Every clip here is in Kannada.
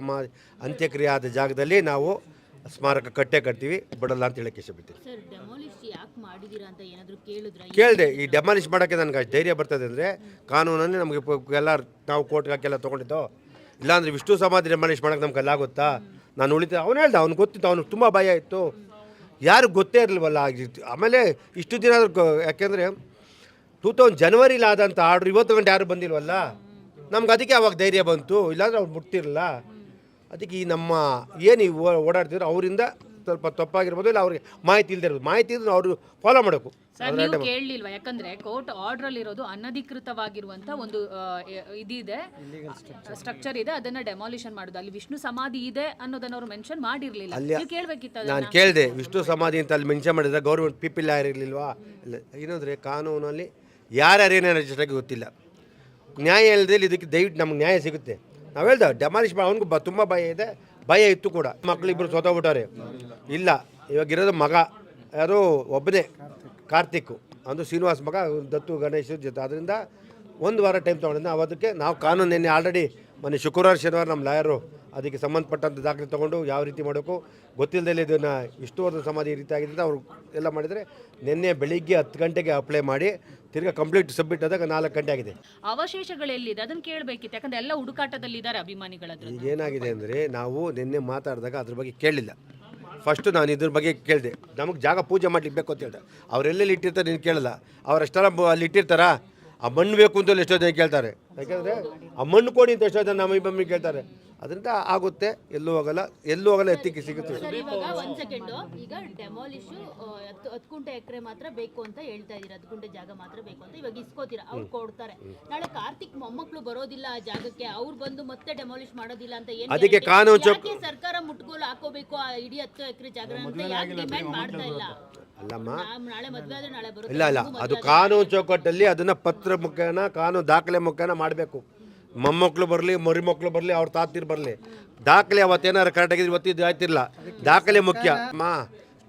ಅಮ್ಮ ಅಂತ್ಯಕ್ರಿಯೆ ಆದ ಜಾಗದಲ್ಲಿ ನಾವು ಸ್ಮಾರಕ ಕಟ್ಟೆ ಕಟ್ತೀವಿ ಬಿಡಲ್ಲ ಅಂತ ಹೇಳಕ್ಕೆ ಇಷ್ಟಪಡ್ತೀನಿ ಕೇಳಿದೆ ಈ ಡೆಮಾಲಿಷ್ ಮಾಡೋಕ್ಕೆ ನನಗೆ ಅಷ್ಟು ಧೈರ್ಯ ಬರ್ತದೆ ಅಂದರೆ ಕಾನೂನಲ್ಲಿ ನಮಗೆ ಎಲ್ಲ ನಾವು ಕೋರ್ಟ್ಗೆ ಹಾಕೆಲ್ಲ ತೊಗೊಂಡಿದ್ದೋ ಇಲ್ಲಾಂದ್ರೆ ವಿಷ್ಣು ಸಮಾಧಿ ಡೆಮಾಲಿಷ್ ಮಾಡೋಕ್ಕೆ ನಮ್ಗೆ ಅಲ್ಲ ಗೊತ್ತಾ ನಾನು ಉಳಿತ ಅವನು ಹೇಳ್ದೆ ಅವ್ನು ಗೊತ್ತಿತ್ತು ಅವ್ನಿಗೆ ತುಂಬ ಭಯ ಇತ್ತು. ಯಾರು ಗೊತ್ತೇ ಇರಲಿಲ್ವಲ್ಲ ಆಗಿತ್ತು ಆಮೇಲೆ ಇಷ್ಟು ದಿನ ಯಾಕೆಂದರೆ ಟೂ ತೌಸಂಡ್ ಜನವರಿಲಿ ಆದಂಥ ಆರ್ಡ್ರ್ ಇವತ್ತು ಗಂಟೆ ಯಾರು ಬಂದಿಲ್ವಲ್ಲ? ನಮ್ಗೆ ಅದಕ್ಕೆ ಅವಾಗ ಧೈರ್ಯ ಬಂತು ಇಲ್ಲಾಂದ್ರೆ ಅವ್ರು ಮುಟ್ತಿರಲ್ಲ ಅದಕ್ಕೆ ಈ ನಮ್ಮ ಏನು ಈ ಓಡಾಡ್ತಿದ್ರು ಅವರಿಂದ ಸ್ವಲ್ಪ ತಪ್ಪಾಗಿರ್ಬೋದು ಇಲ್ಲ ಅವ್ರಿಗೆ ಮಾಹಿತಿ ಇಲ್ಲದೆ ಇರ್ಬೋದು ಮಾಹಿತಿ ಇದ್ರೆ ಅವರು ಫಾಲೋ ಮಾಡಬೇಕು. ಸರ್ ನೀವು ಕೇಳಲಿಲ್ವಾ? ಯಾಕಂದ್ರೆ ಕೋರ್ಟ್ ಆರ್ಡರ್ ಅಲ್ಲಿರೋದು ಅನಧಿಕೃತವಾಗಿರುವಂತ ಒಂದು ಇದಿದೆ. ಸ್ಟ್ರಕ್ಚರ್ ಇದೆ ಅದನ್ನ ಡೆಮಾಲಿಷನ್ ಮಾಡೋದು. ಅಲ್ಲಿ ವಿಷ್ಣು ಸಮಾಧಿ ಇದೆ ಅನ್ನೋದನ್ನ ಅವ್ರು ಮೆನ್ಷನ್ ಮಾಡಿರ್ಲಿಲ್ಲ. ನೀವು ಕೇಳ್ಬೇಕಿತ್ತು ನಾನು ಕೇಳಿದೆ ವಿಷ್ಣು ಸಮಾಧಿ ಅಂತ ಅಲ್ಲಿ ಮೆನ್ಷನ್ ಮಾಡಿದ್ರೆ ಗೌರ್ಮೆಂಟ್ ಪೀಪಲ್ ಯಾರಿರ್ಲಿಲ್ವಾ ಇರಲಿಲ್ವಾ? ಇಲ್ಲ ಏನಂದರೆ ಕಾನೂನಲ್ಲಿ ಯಾರ್ಯಾರು ಏನೇನು ರಿಜಿಸ್ಟರ್ ಆಗಿ ಗೊತ್ತಿಲ್ಲ. ನ್ಯಾಯ ಇಲ್ಲದೆ ಇದಕ್ಕೆ ದಯವಿಟ್ಟು ನಮ್ಗೆ ನ್ಯಾಯ ಸಿಗುತ್ತೆ. ನಾವು ಹೇಳ್ದೆ ಡೆಮಾಲಿಷ್ ಮಾಡಿ, ಅವ್ನಿಗೆ ಬ, ತುಂಬ ಭಯ ಇದೆ. ಭಯ ಇತ್ತು ಕೂಡ. ಮಕ್ಕಳಿಬ್ಬರು ಸೋತೋಗ್ಬಿಟ್ಟಾರೆ ಇಲ್ಲ, ಇವಾಗ ಇರೋದು ಮಗ ಯಾರು ಒಬ್ಬನೇ ಕಾರ್ತಿಕ್. ಅಂದು ಶ್ರೀನಿವಾಸ್ ಮಗ ದತ್ತು ಗಣೇಶ್ ಜೊತೆ. ಅದರಿಂದ ಒಂದು ವಾರ ಟೈಮ್ ತೊಗೊಂಡಿದ್ದೆ ಅವತ್ತಕ್ಕೆ ನಾವು ಕಾನೂನು ನಿನ್ನೆ ಆಲ್ರೆಡಿ ಮೊನ್ನೆ ಶುಕ್ರವಾರ, ಶನಿವಾರ ನಮ್ಮ ಲಾಯರು ಅದಕ್ಕೆ ಸಂಬಂಧಪಟ್ಟಂಥ ದಾಖಲೆ ತೊಗೊಂಡು ಯಾವ ರೀತಿ ಮಾಡಬೇಕು ಗೊತ್ತಿಲ್ಲದೆ ಇದನ್ನು ವಿಷ್ಣುವರ್ಧನ ಸಮಾಧಿ ಈ ರೀತಿ ಆಗಿದೆ ಅಂತ ಅವರು ಎಲ್ಲ ಮಾಡಿದರೆ ನಿನ್ನೆ ಬೆಳಿಗ್ಗೆ ಹತ್ತು ಗಂಟೆಗೆ ಅಪ್ಲೈ ಮಾಡಿ ತಿರ್ಗಾ ಕಂಪ್ಲೀಟ್ ಸಬ್ಮಿಟ್ ಆದಾಗ ನಾಲ್ಕು ಗಂಟೆ ಆಗಿದೆ. ಅವಶೇಷಗಳೆಲ್ಲಿದೆ ಅದನ್ನು ಅದನ್ನ ಯಾಕಂದರೆ ಯಾಕಂದ್ರೆ ಎಲ್ಲ ಹುಡುಕಾಟದಲ್ಲಿದ್ದಾರೆ ಅಭಿಮಾನಿಗಳ ಏನಾಗಿದೆ ಅಂದರೆ ನಾವು ನಿನ್ನೆ ಮಾತಾಡಿದಾಗ ಅದ್ರ ಬಗ್ಗೆ ಕೇಳಿಲ್ಲ. ಫಸ್ಟು ನಾನು ಇದ್ರ ಬಗ್ಗೆ ಕೇಳಿದೆ. ನಮಗೆ ಜಾಗ ಪೂಜೆ ಮಾಡ್ಲಿಕ್ಕೆ ಬೇಕು ಅಂತ ಹೇಳಿದೆ. ಅವರೆಲ್ಲೆಲ್ಲಿ ಇಟ್ಟಿರ್ತಾರೆ ನೀನು ಕೇಳಲ್ಲ. ಅವರೆಷ್ಟೆಲ್ಲ ಬ- ಅಲ್ಲಿ ಇಟ್ಟಿರ್ತಾರಾ? ಆ ಮಣ್ಣು ಬೇಕು ಅಂತ ಎಷ್ಟೋ ಜನ ಕೇಳ್ತಾರೆ. ಯಾಕೆಂದರೆ ಆ ಮಣ್ಣು ಕೊಡಿ ಅಂತ ಎಷ್ಟೋ ಜನ ನಮ್ಮ ಕೇಳ್ತಾರೆ. ಅದರಿಂದ ಆಗುತ್ತೆ. ಎಲ್ಲೂ ಹೋಗಲ್ಲ. ಎಲ್ಲೂ ಹೋಗಲ್ಲ ಎತ್ತಿಕ್ಕೆ ಸಿಗುತ್ತೆ ಸರ್ ಇವಾಗ ಒಂದ್ ಸೆಕೆಂಡ್ ಈಗ ಡೆಮಾಲಿಶ್ ಹತ್ತು ಹತ್ತು ಗುಂಟೆ ಎಕರೆ ಮಾತ್ರ ಬೇಕು ಅಂತ ಹೇಳ್ತಾ ಇದೀರ ಹತ್ತು ಗುಂಟೆ ಜಾಗ ಮಾತ್ರ ಬೇಕು ಅಂತ ಇವಾಗ ಇಸ್ಕೋತೀರಾ? ಅವ್ರು ಕೊಡ್ತಾರೆ. ನಾಳೆ ಕಾರ್ತಿಕ್ ಮೊಮ್ಮಕ್ಳು ಬರೋದಿಲ್ಲ ಆ ಜಾಗಕ್ಕೆ. ಅವ್ರು ಬಂದು ಮತ್ತೆ ಡೆಮೋಲಿಶ್ ಮಾಡೋದಿಲ್ಲ ಅಂತ ಏನು ಅದಕ್ಕೆ guarantee? ಕಾನೂನು ಚೌಕ- ಯಾಕೆ ಸರ್ಕಾರ ಮುಟ್ಗೋಲು ಹಾಕೋಬೇಕು ಆ ಇಡೀ ಹತ್ತು ಎಕರೆ ಜಾಗ ಅಂತ ಯಾಕೆ ಡಿಮ್ಯಾಂಡ್ ಮಾಡ್ತಾ ಇಲ್ಲ? ಅಲ್ಲಮ್ಮ. ನಾಳೆ ಮದ್ವೆ ಆದ್ರೆ ನಾಳೆ ಬರುತ್ತೆ. ಇಲ್ಲ ಇಲ್ಲ. ಅದು ಕಾನೂನು ಚೌಕಟ್ಟಲ್ಲಿ ಅದನ್ನ ಪತ್ರ ಮುಖೇನ ಕಾನೂನು ದಾಖಲೆ ಮುಖೇನ ಮಾಡಬೇಕು. ಮೊಮ್ಮಕ್ಕಳು ಬರಲಿ ಮರಿ ಮಕ್ಕಳು ಬರಲಿ, ಅವ್ರ ತಾತಿರು ಬರಲಿ. ದಾಖಲೆ ಅವತ್ತೇನಾರು ಇವತ್ತು ಇದು ಆಯ್ತಿಲ್ಲ. ದಾಖಲೆ ಮುಖ್ಯ. ಮಾ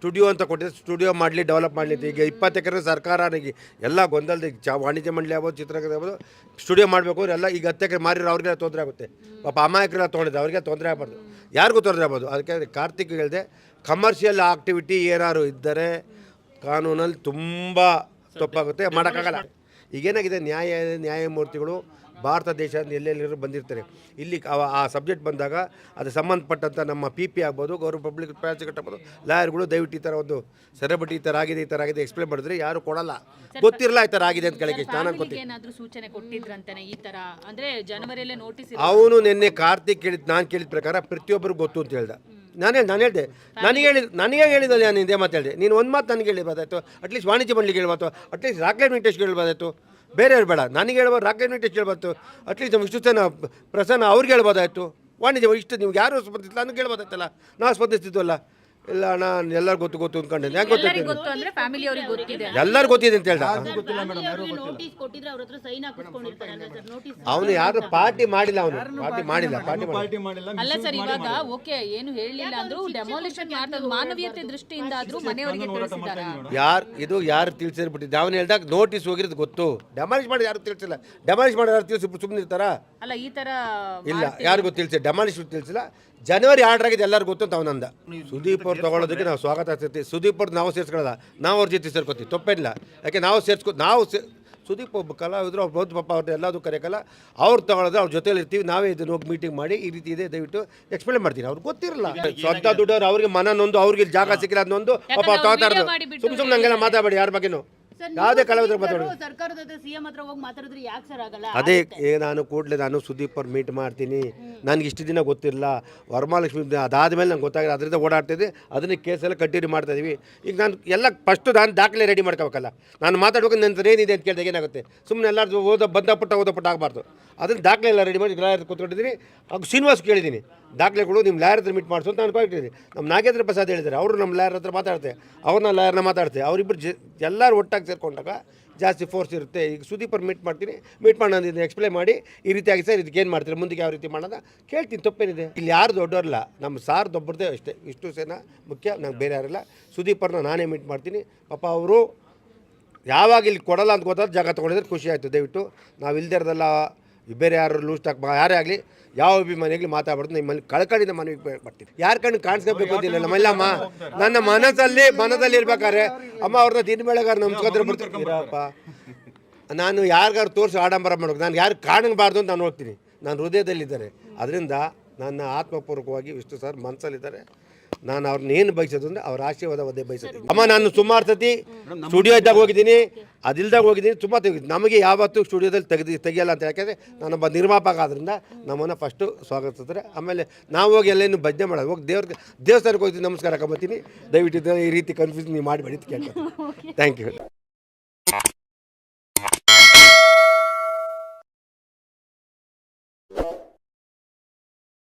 ಸ್ಟುಡಿಯೋ ಅಂತ ಕೊಟ್ಟಿದ್ದೆ ಸ್ಟುಡಿಯೋ ಮಾಡಲಿ ಡೆವಲಪ್ ಮಾಡಲಿ ಈಗ ಇಪ್ಪತ್ತು ಎಕರೆ ಸರ್ಕಾರ ಈಗ ಎಲ್ಲ ಗೊಂದಲದ ಚ ವಾಣಿಜ್ಯ ಮಂಡಳಿ ಆಗ್ಬೋದು ಚಿತ್ರಕಲೆ ಆಗ್ಬೋದು ಸ್ಟುಡಿಯೋ ಮಾಡಬೇಕು ಅಂದ್ರೆ ಎಲ್ಲ ಈಗ ಹತ್ತು ಎಕರೆ ಮಾರಿರೋ ಅವ್ರಿಗೆಲ್ಲ ತೊಂದರೆ ಆಗುತ್ತೆ. ಪಾಪ ಅಮಾಯಕರೆಲ್ಲ ತೊಗೊಂಡಿದ್ದೆ ಅವರಿಗೆ ತೊಂದರೆ ಆಗ್ಬಾರ್ದು. ಯಾರಿಗೂ ತೊಂದರೆ ಆಗ್ಬೋದು ಅದಕ್ಕೆ ಕಾರ್ತಿಕ್ ಹೇಳಿದೆ ಕಮರ್ಷಿಯಲ್ ಆಕ್ಟಿವಿಟಿ ಏನಾದ್ರು ಇದ್ದರೆ ಕಾನೂನಲ್ಲಿ ತುಂಬ ತಪ್ಪಾಗುತ್ತೆ, ಮಾಡೋಕ್ಕಾಗಲ್ಲ. ಈಗೇನಾಗಿದೆ ನ್ಯಾಯ, ನ್ಯಾಯಮೂರ್ತಿಗಳು ಭಾರತ ದೇಶದಿಂದ ಎಲ್ಲೆಲ್ಲರೂ ಬಂದಿರ್ತಾರೆ. ಇಲ್ಲಿ ಆ ಸಬ್ಜೆಕ್ಟ್ ಬಂದಾಗ ಅದು ಸಂಬಂಧಪಟ್ಟಂಥ ನಮ್ಮ ಪಿ ಪಿ ಆಗ್ಬೋದು ಗೌರವ ಪಬ್ಲಿಕ್ ಪ್ರಾಸಿಕ್ಯೂಟ್ ಆಗ್ಬೋದು ಲಾಯರ್ಗಳು ದಯವಿಟ್ಟು ಈ ಥರ ಒಂದು ಸೆಲೆಬ್ರಿಟಿ ಈ ಥರ ಆಗಿದೆ ಈ ಥರ ಆಗಿದೆ ಎಕ್ಸ್ಪ್ಲೇನ್ ಮಾಡಿದ್ರೆ ಯಾರು ಕೊಡಲ್ಲ. ಗೊತ್ತಿರಲ್ಲ ಈ ಥರ ಆಗಿದೆ ಅಂತ ಕೇಳಕ್ಕೆ ನಾನು ಗೊತ್ತಿಲ್ಲ. ಏನಾದ್ರೂ ಸೂಚನೆ ಕೊಟ್ಟಿದ್ರಂತಾನೆ ಈ ತರ ಅಂದ್ರೆ ಜನವರಿಯಲ್ಲೇ ನೋಟಿಸ್ ಅವನು ನಿನ್ನೆ ಕಾರ್ತಿಕ್ ಕೇಳಿದ್ ನಾನು ಕೇಳಿದ ಪ್ರಕಾರ ಪ್ರತಿಯೊಬ್ಬರು ಗೊತ್ತು ಅಂತ ಹೇಳ್ದ. ನಾನು ಹೇಳಿ ನಾನು ಹೇಳಿದೆ. ನನಗೆ ಹೇಳಿದ ನನಗೆ ಹೇಳಿದಲ್ಲಿ ನಾನು ಇದೇ ಮಾತಾಡಿದೆ ಹೇಳಿದೆ. ನೀನು ಒಂದು ಮಾತು ನನಗೆ ಹೇಳಿರ್ಬೋದಾಯ್ತು ಅಟ್ಲೀಸ್ಟ್ ವಾಣಿಜ್ಯ ಮಂಡಳಿಗೆ ಹೇಳ್ಬಾರ್ದು ಅಟ್ಲೀಸ್ಟ್ ರಾಕ್ಲೆಟ್ ವೆಂಕಟೇಶ್ಗೆ ಹೇಳ್ಬೋದಾಯ್ತು ಬೇರೆಯವ್ರು ಬೇಡ. ನನಗೆ ಹೇಳ್ಬೋದು, ರಾಕೇಶ್ ವೆಂಕಟೇಶ್ ಹೇಳ್ಬಾರ್ದು ಅಟ್ಲೀಸ್ಟ್ ನಮ್ಗೆ ಜನ ಪ್ರಸನ್ನ ಅವ್ರಿಗೆ ಹೇಳ್ಬೋದಾಯ್ತು. ವಾಣಿಜ್ಯ, ಇಷ್ಟು ನಿಮ್ಗೆ ಯಾರು ಸ್ಪಂದಿಸಿಲ್ಲ ನನಗೆ ಹೇಳ್ಬೋದಾಯ್ತಲ್ಲ. ನಾವು ಸ್ಪಂದಿಸ್ತಿದ್ವಲ್ಲ ಇಲ್ಲ ಅಣ್ಣ ಎಲ್ಲರೂ ಗೊತ್ತು ಗೊತ್ತು ಅಂದ್ಕೊಂಡೆ ಯಾಕೆ ಎಲ್ಲರಿಗೂ ಗೊತ್ತಾಯ್ತು ಗೊತ್ತು ಅಂದ್ರೆ ಫ್ಯಾಮಿಲಿ ಅವ್ರಿಗೆ ಗೊತ್ತಿದೆ. ಎಲ್ಲರೂ ಗೊತ್ತಿದೆ ಅಂತ ಹೇಳ್ದ? ನೋಟಿಸ್ ಕೊಟ್ಟಿದ್ರೆ ಅವ್ರ ಹತ್ರ ಸೈನ್ ಹಾಕಿಸ್ಕೊಂಡಿರ್ತಾರಲ್ಲ ಸರ್ ನೋಟಿಸ್ ಅವನು ಯಾರು ಪಾರ್ಟಿ ಮಾಡಿಲ್ಲ ಅವನು. ಪಾರ್ಟಿ ಮಾಡಿಲ್ಲ ಪಾರ್ಟಿ ಮಾಡಿಲ್ಲ. ಪಾರ್ಟಿ ಮಾಡಿಲ್ಲ ಅಲ್ಲ ಸರ್ ಇವಾಗ ಓಕೆ ಏನು ಹೇಳಿಲ್ಲ ಅಂದ್ರೂ ಡೆಮಾಲಿಷನ್ ಮಾಡ್ತಾರೆ ಮಾನವೀಯತೆ ದೃಷ್ಟಿಯಿಂದ ಆದ್ರೂ ಮನೆಯವರಿಗೆ ತಿಳಿಸಿದಾರ ಯಾರು ಇದು ಯಾರು ತಿಳಿಸಿರ್ಬಿಟ್ಟಿದ್ದೆ? ಅವನು ಹೇಳ್ದಾಗ ನೋಟಿಸ್ ಹೋಗಿರೋದು ಗೊತ್ತು. ಡೆಮಾಲಿಷ್ ಮಾಡಿ ಯಾರು ತಿಳಿಸಿಲ್ಲ? ಡೆಮಾಲಿಷ್ ಮಾಡಿ ಯಾರು ತಿಳಿಸಿ ಸುಮ್ಮನೆ ಇರ್ತಾರಾ ಅಲ್ಲ ಈ ತರ ಇಲ್ಲ ಯಾರಿಗೂ ತಿಳಿಸಿ ಡೆಮಾಲಿಷ್ ತಿಳಿಸಿಲ್ಲ. ಜನವರಿ ಆರ್ಡರ್ ಆಗಿದೆ ಎಲ್ಲರಿಗೂ ಗೊತ್ತು ಅಂತ ಅವನಂದ. ಸುದೀಪ್ ಅವ್ರು ತಗೊಳ್ಳೋದಕ್ಕೆ ನಾವು ಸ್ವಾಗತ ಆಗ್ತೈತಿ ಸುದೀಪ್ ಅವ್ರು ನಾವು ಸೇರ್ಸ್ಕೊಳ್ಳಲ್ಲ ನಾವು ಅವ್ರ ಜೊತೆ ಸೇರ್ಕೊತೀವಿ. ತಪ್ಪಿಲ್ಲ ಯಾಕೆ ನಾವು ಸೇರ್ಸ್ಕೊ ನಾವು ಸೇ ಸುದೀಪ್ ಒಬ್ಬ ಕಲಾವಿದರು ಅವ್ರು ಬೌದ್ಧ ಪಾಪ ಅವ್ರನ್ನ ಎಲ್ಲದೂ ಕರೆಯಕಲ್ಲ ಅವ್ರು ತಗೊಳ್ಳೋದು ಅವ್ರ ಜೊತೆಲಿ ಇರ್ತೀವಿ. ನಾವೇ ಇದನ್ನ ಹೋಗಿ ಮೀಟಿಂಗ್ ಮಾಡಿ ಈ ರೀತಿ ಇದೆ ದಯವಿಟ್ಟು ಎಕ್ಸ್ಪ್ಲೇನ್ ಮಾಡ್ತೀನಿ. ಅವ್ರಿಗೆ ಗೊತ್ತಿರಲ್ಲ. ಸ್ವಂತ ದುಡ್ಡವ್ರು ಅವ್ರಿಗೆ ಮನ ನೊಂದು ಅವ್ರಿಗೆ ಜಾಗ ಸಿಕ್ಕಿಲ್ಲ ಅದನ್ನೊಂದು ಪಾಪ ತಗೋತಾರ ಅವ್ರು ತಗೋತಾರದು video ಸುಮ್ ಸುಮ್ಮನೆ ಹಂಗೆಲ್ಲ ಮಾತಾಡಬೇಡಿ ಯಾರ ಬಗ್ಗೆನೂ. ಯಾವುದೇ ಕಲಾವಿದ್ರ ಮಾತಾಡೋದು ಸರ್ಕಾರದ ಹತ್ರ ಸಿಎಂ ಹತ್ರ ಹೋಗಿ ಮಾತಾಡಿದ್ರೆ ಯಾಕೆ ಸರ್ ಆಗಲ್ಲ? ಅದೇ ಏ ನಾನು ಕೂಡಲೇ ನಾನು ಸುದೀಪ್ ಅವ್ರು ಮೀಟ್ ಮಾಡ್ತೀನಿ. ನನಗೆ ಇಷ್ಟು ದಿನ ಗೊತ್ತಿರಲಿಲ್ಲ ವರಮಹಾಲಕ್ಷ್ಮಿ ಅದಾದಮೇಲೆ ನಂಗೆ ಗೊತ್ತಾಗಿಲ್ಲ. ಅದರಿಂದ ಓಡಾಡ್ತಿದ್ದೆ. ಅದನ್ನ ಕೇಸೆಲ್ಲ ಕಂಟಿನ್ಯೂ ಮಾಡ್ತಾ ಇದೀವಿ. ಈಗ ನಾನು ಎಲ್ಲ ಫಸ್ಟು ನಾನು ದಾಖಲೆ ರೆಡಿ ಮಾಡ್ಕೋಬೇಕಲ್ಲ. ನಾನು ಮಾತಾಡ್ಬೇಕು ನಂತರ ಏನಿದೆ ಅಂತ ಕೇಳಿದಾಗ ಏನಾಗುತ್ತೆ? ಸುಮ್ಮನೆ ಎಲ್ಲರೂ ಓದೋ ಬಂದ ಪುಟ್ಟ ಓದೋ ಪುಟ್ಟ ಆಗಬಾರ್ದು. ಅದನ್ನ ದಾಖಲೆ ಎಲ್ಲ ರೆಡಿ ಮಾಡಿ ಲಾಯರ್ ಕೂತ್ಕೊಂಡಿದ್ದೀನಿ. ಹಾಗೂ ಶ್ರೀನಿವಾಸ್ ಕೇಳಿದ್ದೀನಿ. ದಾಖಲೆಗಳು ನಿಮ್ಮ ಲಾಯರ್ ಹತ್ರ ಮೀಟ್ ಮಾಡಿಸು ಅಂತ ನಾನು ಕೊಟ್ಟಿದ್ದೀನಿ ನಮ್ಮ ನಾಗೇಂದ್ರ ಪ್ರಸಾದ್ ಹೇಳಿದ್ದಾರೆ ಅವರು ನಮ್ಮ ಲಾಯರ್ ಹತ್ರ ಮಾತಾಡ್ತೆ ಅವ್ರನ್ನ ಲಾಯರ್ನ ಮಾತಾಡ್ತೇವೆ ಅವರಿಬ್ಬರು ಜ, ಎಲ್ಲರೂ ಒಟ್ಟಾಗಿ ಸೇರ್ಕೊಂಡಾಗ ಜಾಸ್ತಿ ಫೋರ್ಸ್ ಇರುತ್ತೆ. ಈಗ ಸುದೀಪರ್ ಮೀಟ್ ಮಾಡ್ತೀನಿ ಮೀಟ್ ಮಾಡಿ ನಾನು ಎಕ್ಸ್ಪ್ಲೈನ್ ಎಕ್ಸ್ಪ್ಲೇನ್ ಮಾಡಿ, ಈ ರೀತಿಯಾಗಿ ಸರ್ ಇದಕ್ಕೆ ಏನು ಮಾಡ್ತೀರಿ, ಮುಂದಕ್ಕೆ ಯಾವ ರೀತಿ ಮಾಡೋದ ಕೇಳ್ತೀನಿ, ತಪ್ಪೇನಿದೆ. ಇಲ್ಲಿ ಯಾರು ದೊಡ್ಡವರಲ್ಲ ನಮ್ಮ ಸಾರ್ ದೊಬ್ಬರದೇ ಅಷ್ಟೇ. ಇಷ್ಟು ಸೇನ ಮುಖ್ಯ, ನಂಗೆ ಬೇರೆ ಯಾರಿಲ್ಲ. ಸುದೀಪರ್ನ ನಾನೇ ಮೀಟ್ ಮಾಡ್ತೀನಿ. ಪಾಪ ಅವರು ಯಾವಾಗ ಇಲ್ಲಿ ಕೊಡಲ್ಲ ಅಂತ ಗೊತ್ತಾದ ಜಾಗ ತೊಗೊಂಡಿದ್ರೆ ಖುಷಿ ಆಯಿತು. ದಯವಿಟ್ಟು ನಾವು ಇಲ್ಲದೇ ಇರೋದೆಲ್ಲ ಬೇರೆ ಯಾರು ಲೂಸ್ಟ್ ಟಾಕ್ ಯಾರೇ ಆಗಲಿ, ಯಾವ ಅಭಿಮಾನಿಗಳು ಮಾತಾಡ್ಬಾರ್ದು. ನಿಮ್ಮಲ್ಲಿ ಕಳ್ಕಳಿಂದ ಮನವಿ ಬರ್ತೀನಿ. ಯಾರ ಕಣ್ಣು ಕಾಣಿಸ್ಕೋಬೇಕು ಅಂತಿಲ್ಲ ನಮ್ಮಲ್ಲಮ್ಮ ನನ್ನ ಮನಸ್ಸಲ್ಲಿ ಮನದಲ್ಲಿ ಇರ್ಬೇಕಾದ್ರೆ ಅಮ್ಮ ಅವ್ರನ್ನ ದಿನ ಬೆಳಗಾರ ನಮ್ಸ್ಕೋದ್ರೆ ಬರ್ತೀರಪ್ಪ ನಾನು ಯಾರಿಗಾರು ತೋರಿಸಿ ಆಡಂಬರ ಮಾಡೋದು ನಾನು ಯಾರು ಕಾಣಬಾರ್ದು ಅಂತ ನಾನು ಹೋಗ್ತೀನಿ. ನಾನು ಹೃದಯದಲ್ಲಿದ್ದಾರೆ. ಅದರಿಂದ ನನ್ನ ಆತ್ಮಪೂರ್ವಕವಾಗಿ ವಿಷ್ಣು ಸರ್ ಮನಸ್ಸಲ್ಲಿದ್ದಾರೆ. ನಾನು ಅವ್ರನ್ನ ಏನು ಬಯಸೋದು ಅಂದರೆ ಅವ್ರ ಆಶೀರ್ವಾದ ಒದ್ದೆ ಬಯಸೋದು ಅಮ್ಮ ನಾನು ಸುಮಾರು ಸತಿ ಸ್ಟುಡಿಯೋ ಇದ್ದಾಗ ಹೋಗಿದ್ದೀನಿ ಅದಿಲ್ದಾಗ ಹೋಗಿದ್ದೀನಿ ತುಂಬ ತೆಗಿದ್ದೀನಿ ನಮಗೆ ಯಾವತ್ತೂ ಸ್ಟುಡಿಯೋದಲ್ಲಿ ತೆಗೆದು ತೆಗಿಯಲ್ಲ ಅಂತ ಯಾಕೆಂದರೆ ನಾನೊಬ್ಬ ನಿರ್ಮಾಪಕ ಆದ್ರಿಂದ ನಮ್ಮನ್ನು ಫಸ್ಟು ಸ್ವಾಗತಿಸಿದ್ರೆ ಆಮೇಲೆ ನಾವು ಹೋಗಿ ಎಲ್ಲೇನು ಭಜನೆ ಮಾಡೋದು. ಹೋಗಿ ದೇವ್ರಿಗೆ ದೇವಸ್ಥಾನಕ್ಕೆ ಹೋಗ್ತೀನಿ ನಮಸ್ಕಾರ ಹಾಕೊಂಬತ್ತೀನಿ ದಯವಿಟ್ಟು ಈ ರೀತಿ ಕನ್ಫ್ಯೂಸ್ ನೀವು ಮಾಡಬೇಡಿ ಅಂತ ಕೇಳ್ತೀನಿ ಥ್ಯಾಂಕ್ ಯು